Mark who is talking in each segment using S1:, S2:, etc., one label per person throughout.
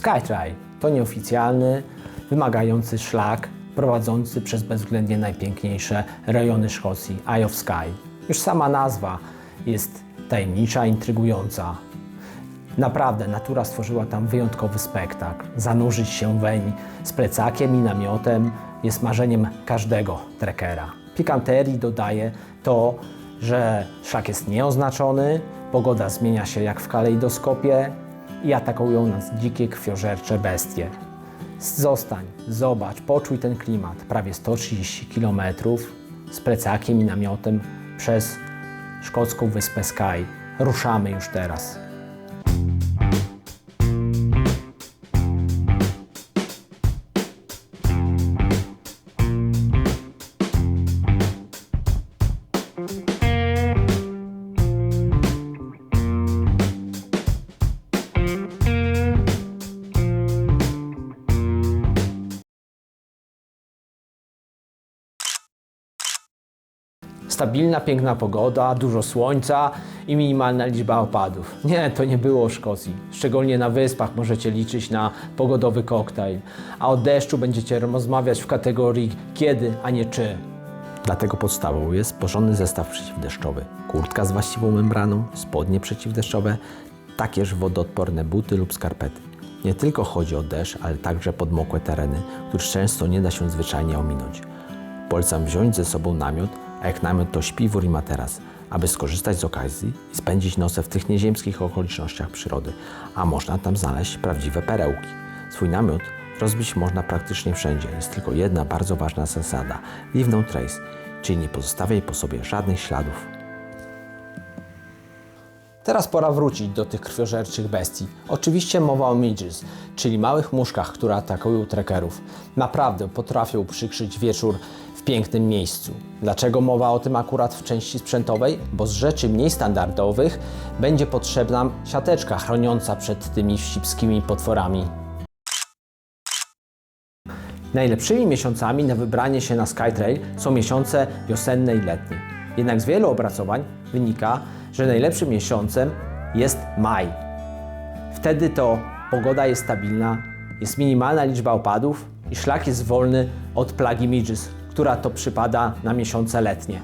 S1: Skytrail to nieoficjalny, wymagający szlak prowadzący przez bezwzględnie najpiękniejsze rejony Szkocji, Eye of Sky. Już sama nazwa jest tajemnicza, intrygująca. Naprawdę, natura stworzyła tam wyjątkowy spektakl. Zanurzyć się weń z plecakiem i namiotem jest marzeniem każdego trekkera. Pikanterii dodaje to, że szlak jest nieoznaczony, pogoda zmienia się jak w kalejdoskopie i atakują nas dzikie, krwiożercze bestie. Zostań, zobacz, poczuj ten klimat. Prawie 130 km z plecakiem i namiotem przez szkocką wyspę Skye. Ruszamy już teraz. Stabilna, piękna pogoda, dużo słońca i minimalna liczba opadów. Nie, to nie było w Szkocji. Szczególnie na wyspach możecie liczyć na pogodowy koktajl, a o deszczu będziecie rozmawiać w kategorii kiedy, a nie czy. Dlatego podstawą jest porządny zestaw przeciwdeszczowy. Kurtka z właściwą membraną, spodnie przeciwdeszczowe, takież wodoodporne buty lub skarpety. Nie tylko chodzi o deszcz, ale także podmokłe tereny, których często nie da się zwyczajnie ominąć. Polecam wziąć ze sobą namiot, a jak namiot to śpiwór i materac, aby skorzystać z okazji i spędzić noce w tych nieziemskich okolicznościach przyrody, a można tam znaleźć prawdziwe perełki. Swój namiot rozbić można praktycznie wszędzie. Jest tylko jedna bardzo ważna zasada – leave no trace, czyli nie pozostawiaj po sobie żadnych śladów. Teraz pora wrócić do tych krwiożerczych bestii. Oczywiście mowa o midges, czyli małych muszkach, które atakują trekkerów. Naprawdę potrafią przykrzyć wieczór pięknym miejscu. Dlaczego mowa o tym akurat w części sprzętowej? Bo z rzeczy mniej standardowych będzie potrzebna siateczka chroniąca przed tymi wścibskimi potworami. Najlepszymi miesiącami na wybranie się na Skytrail są miesiące wiosenne i letnie. Jednak z wielu opracowań wynika, że najlepszym miesiącem jest maj. Wtedy to pogoda jest stabilna, jest minimalna liczba opadów i szlak jest wolny od plagi midges, która to przypada na miesiące letnie.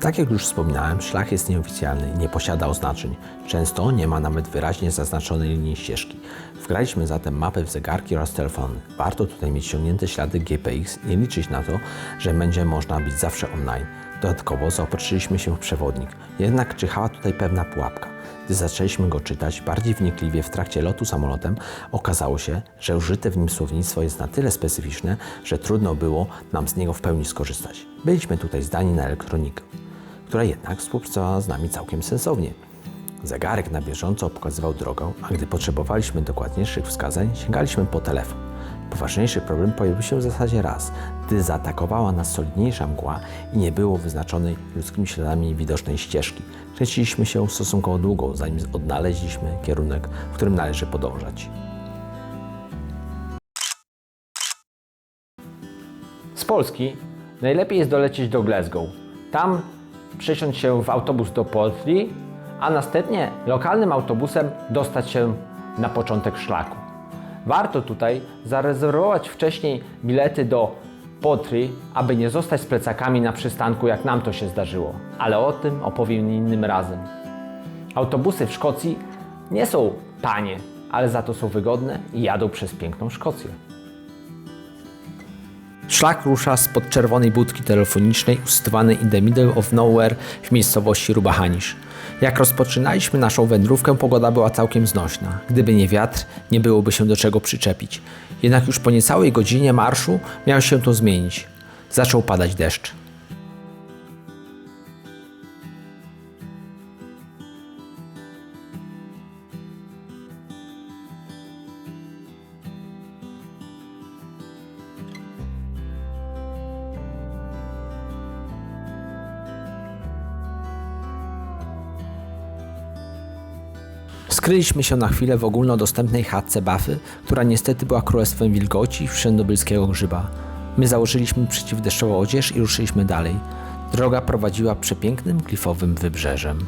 S1: Tak jak już wspominałem, szlak jest nieoficjalny i nie posiada oznaczeń. Często nie ma nawet wyraźnie zaznaczonej linii ścieżki. Wgraliśmy zatem mapę w zegarki oraz telefony. Warto tutaj mieć ściągnięte ślady GPX i liczyć na to, że będzie można być zawsze online. Dodatkowo zaopatrzyliśmy się w przewodnik. Jednak czyhała tutaj pewna pułapka. Gdy zaczęliśmy go czytać bardziej wnikliwie w trakcie lotu samolotem, okazało się, że użyte w nim słownictwo jest na tyle specyficzne, że trudno było nam z niego w pełni skorzystać. Byliśmy tutaj zdani na elektronikę, która jednak współpracowała z nami całkiem sensownie. Zegarek na bieżąco pokazywał drogę, a gdy potrzebowaliśmy dokładniejszych wskazań, sięgaliśmy po telefon. Poważniejszy problem pojawił się w zasadzie raz, gdy zaatakowała nas solidniejsza mgła i nie było wyznaczonej ludzkimi śladami widocznej ścieżki. Kręciliśmy się stosunkowo długo, zanim odnaleźliśmy kierunek, w którym należy podążać. Z Polski najlepiej jest dolecieć do Glasgow. Tam przesiąść się w autobus do Portli, a następnie lokalnym autobusem dostać się na początek szlaku. Warto tutaj zarezerwować wcześniej bilety do Potri, aby nie zostać z plecakami na przystanku, jak nam to się zdarzyło. Ale o tym opowiem innym razem. Autobusy w Szkocji nie są tanie, ale za to są wygodne i jadą przez piękną Szkocję. Szlak rusza spod czerwonej budki telefonicznej usytuowanej in the middle of nowhere w miejscowości Rubahanisz. Jak rozpoczynaliśmy naszą wędrówkę, pogoda była całkiem znośna. Gdyby nie wiatr, nie byłoby się do czego przyczepić. Jednak już po niecałej godzinie marszu miało się to zmienić. Zaczął padać deszcz. Skryliśmy się na chwilę w ogólnodostępnej chatce Bafy, która niestety była królestwem wilgoci i wszędobylskiego grzyba. My założyliśmy przeciwdeszczową odzież i ruszyliśmy dalej. Droga prowadziła przepięknym klifowym wybrzeżem.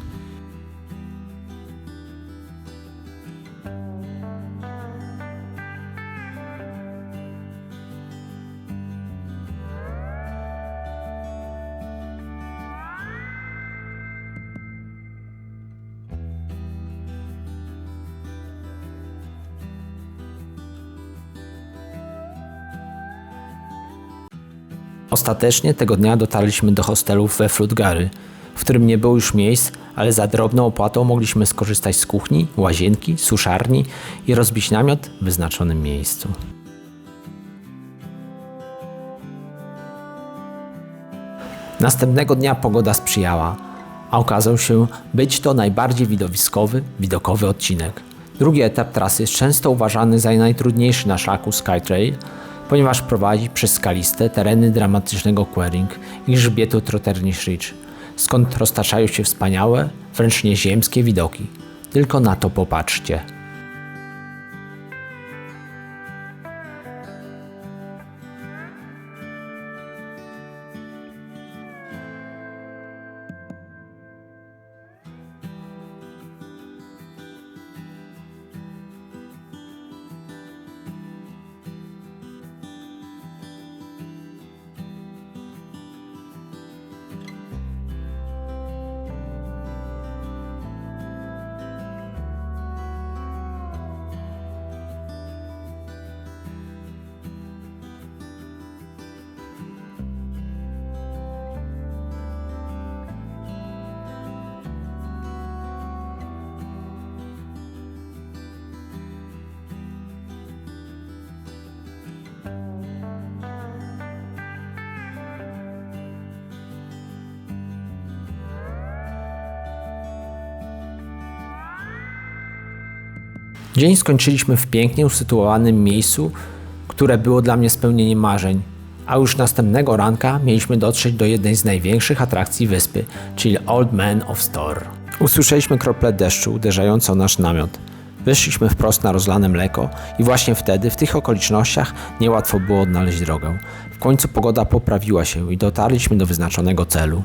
S1: Ostatecznie tego dnia dotarliśmy do hostelu we Flutgary, w którym nie było już miejsc, ale za drobną opłatą mogliśmy skorzystać z kuchni, łazienki, suszarni i rozbić namiot w wyznaczonym miejscu. Następnego dnia pogoda sprzyjała, a okazał się być to najbardziej widowiskowy, widokowy odcinek. Drugi etap trasy jest często uważany za najtrudniejszy na szlaku Skytrail, ponieważ prowadzi przez skaliste tereny dramatycznego Quering i grzbietu Trotternish Ridge, skąd roztaczają się wspaniałe, wręcz nieziemskie widoki. Tylko na to popatrzcie. Dzień skończyliśmy w pięknie usytuowanym miejscu, które było dla mnie spełnieniem marzeń. A już następnego ranka mieliśmy dotrzeć do jednej z największych atrakcji wyspy, czyli Old Man of Store. Usłyszeliśmy krople deszczu uderzające o nasz namiot. Wyszliśmy wprost na rozlane mleko i właśnie wtedy, w tych okolicznościach, niełatwo było odnaleźć drogę. W końcu pogoda poprawiła się i dotarliśmy do wyznaczonego celu.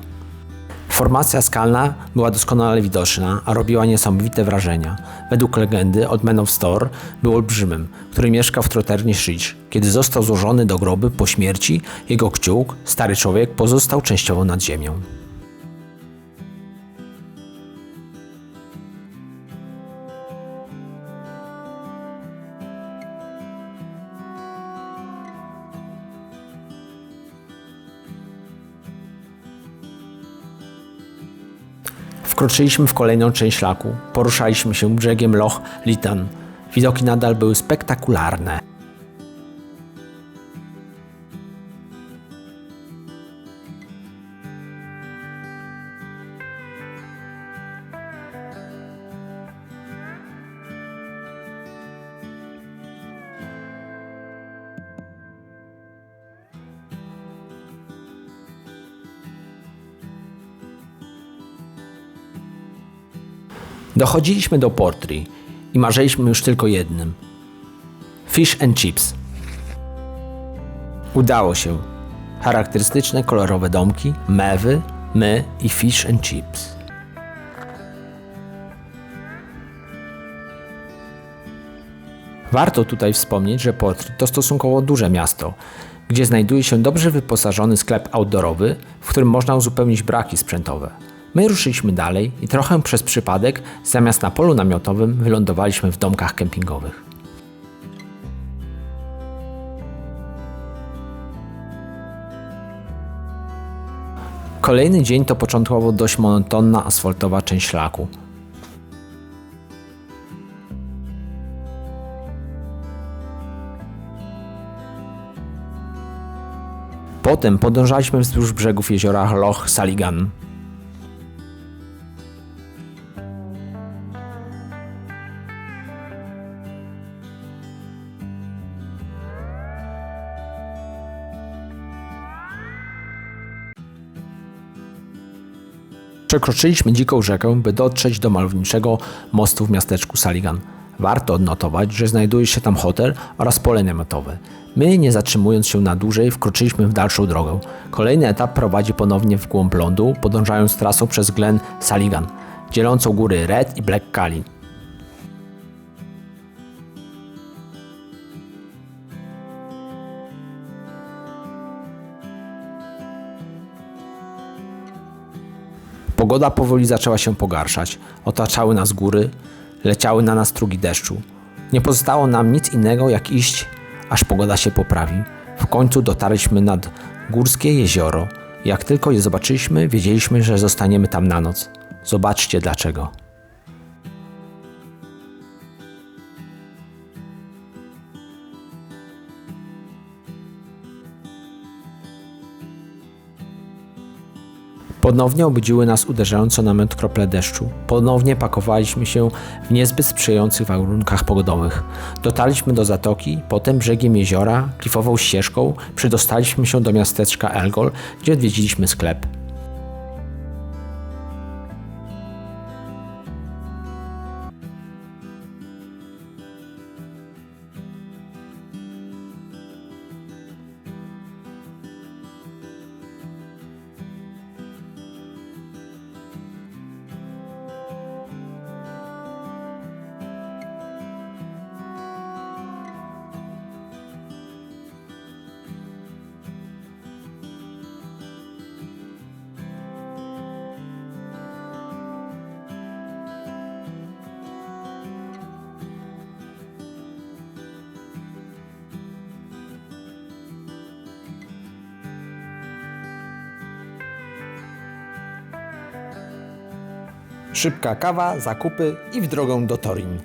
S1: Formacja skalna była doskonale widoczna, a robiła niesamowite wrażenia. Według legendy od Man of był olbrzymem, który mieszkał w Trotternish Ridge. Kiedy został złożony do grobu po śmierci, jego kciuk, stary człowiek, pozostał częściowo nad ziemią. Wkroczyliśmy w kolejną część szlaku. Poruszaliśmy się brzegiem Loch Litan. Widoki nadal były spektakularne. Dochodziliśmy do Portree i marzyliśmy już tylko jednym. Fish and chips. Udało się. Charakterystyczne kolorowe domki, mewy, my i fish and chips. Warto tutaj wspomnieć, że Portrait to stosunkowo duże miasto, gdzie znajduje się dobrze wyposażony sklep outdoorowy, w którym można uzupełnić braki sprzętowe. My ruszyliśmy dalej i trochę przez przypadek, zamiast na polu namiotowym, wylądowaliśmy w domkach kempingowych. Kolejny dzień to początkowo dość monotonna asfaltowa część szlaku. Potem podążaliśmy wzdłuż brzegów jeziora Loch Saligan. Przekroczyliśmy dziką rzekę, by dotrzeć do malowniczego mostu w miasteczku Saligan. Warto odnotować, że znajduje się tam hotel oraz pole namiotowe. My, nie zatrzymując się na dłużej, wkroczyliśmy w dalszą drogę. Kolejny etap prowadzi ponownie w głąb lądu, podążając trasą przez Glen Saligan, dzielącą góry Red i Black Calin. Pogoda powoli zaczęła się pogarszać. Otaczały nas góry, leciały na nas strugi deszczu. Nie pozostało nam nic innego, jak iść, aż pogoda się poprawi. W końcu dotarliśmy nad Górskie jezioro. Jak tylko je zobaczyliśmy, wiedzieliśmy, że zostaniemy tam na noc. Zobaczcie dlaczego. Ponownie obudziły nas uderzająco na męt krople deszczu. Ponownie pakowaliśmy się w niezbyt sprzyjających warunkach pogodowych. Dotarliśmy do zatoki, potem brzegiem jeziora, klifową ścieżką, przedostaliśmy się do miasteczka Elgol, gdzie odwiedziliśmy sklep. Szybka kawa, zakupy i w drogę do Torin.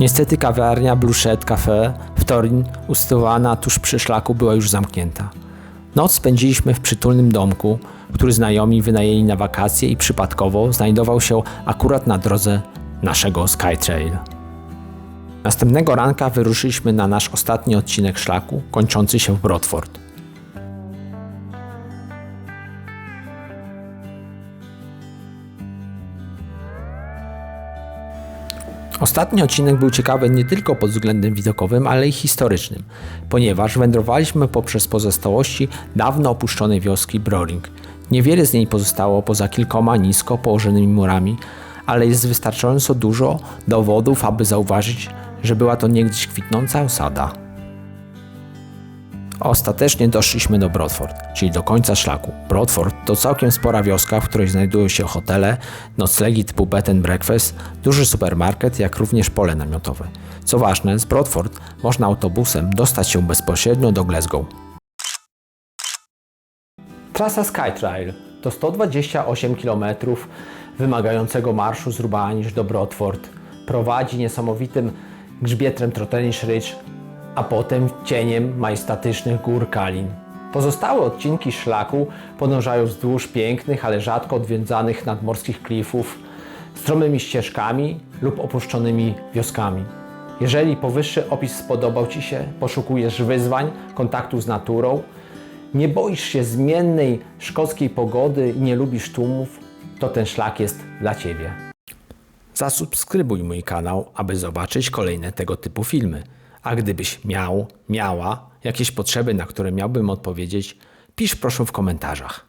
S1: Niestety kawiarnia Bluchet Cafe w Torin, usytuowana tuż przy szlaku, była już zamknięta. Noc spędziliśmy w przytulnym domku, który znajomi wynajęli na wakacje i przypadkowo znajdował się akurat na drodze naszego Skytrail. Następnego ranka wyruszyliśmy na nasz ostatni odcinek szlaku, kończący się w Brodford. Ostatni odcinek był ciekawy nie tylko pod względem widokowym, ale i historycznym, ponieważ wędrowaliśmy poprzez pozostałości dawno opuszczonej wioski Broring. Niewiele z niej pozostało poza kilkoma nisko położonymi murami, ale jest wystarczająco dużo dowodów, aby zauważyć, że była to niegdyś kwitnąca osada. Ostatecznie doszliśmy do Brodford, czyli do końca szlaku. Brodford to całkiem spora wioska, w której znajdują się hotele, noclegi typu bed and breakfast, duży supermarket, jak również pole namiotowe. Co ważne, z Brodford można autobusem dostać się bezpośrednio do Glasgow. Trasa Skytrail to 128 km wymagającego marszu z Rubanisz do Brodford. Prowadzi niesamowitym grzbietem Trotenish Ridge, a potem cieniem majestatycznych gór Kalin. Pozostałe odcinki szlaku podążają wzdłuż pięknych, ale rzadko odwiedzanych nadmorskich klifów, stromymi ścieżkami lub opuszczonymi wioskami. Jeżeli powyższy opis spodobał Ci się, poszukujesz wyzwań, kontaktu z naturą, nie boisz się zmiennej szkockiej pogody i nie lubisz tłumów, to ten szlak jest dla Ciebie. Zasubskrybuj mój kanał, aby zobaczyć kolejne tego typu filmy. A gdybyś miał, miała jakieś potrzeby, na które miałbym odpowiedzieć, pisz proszę w komentarzach.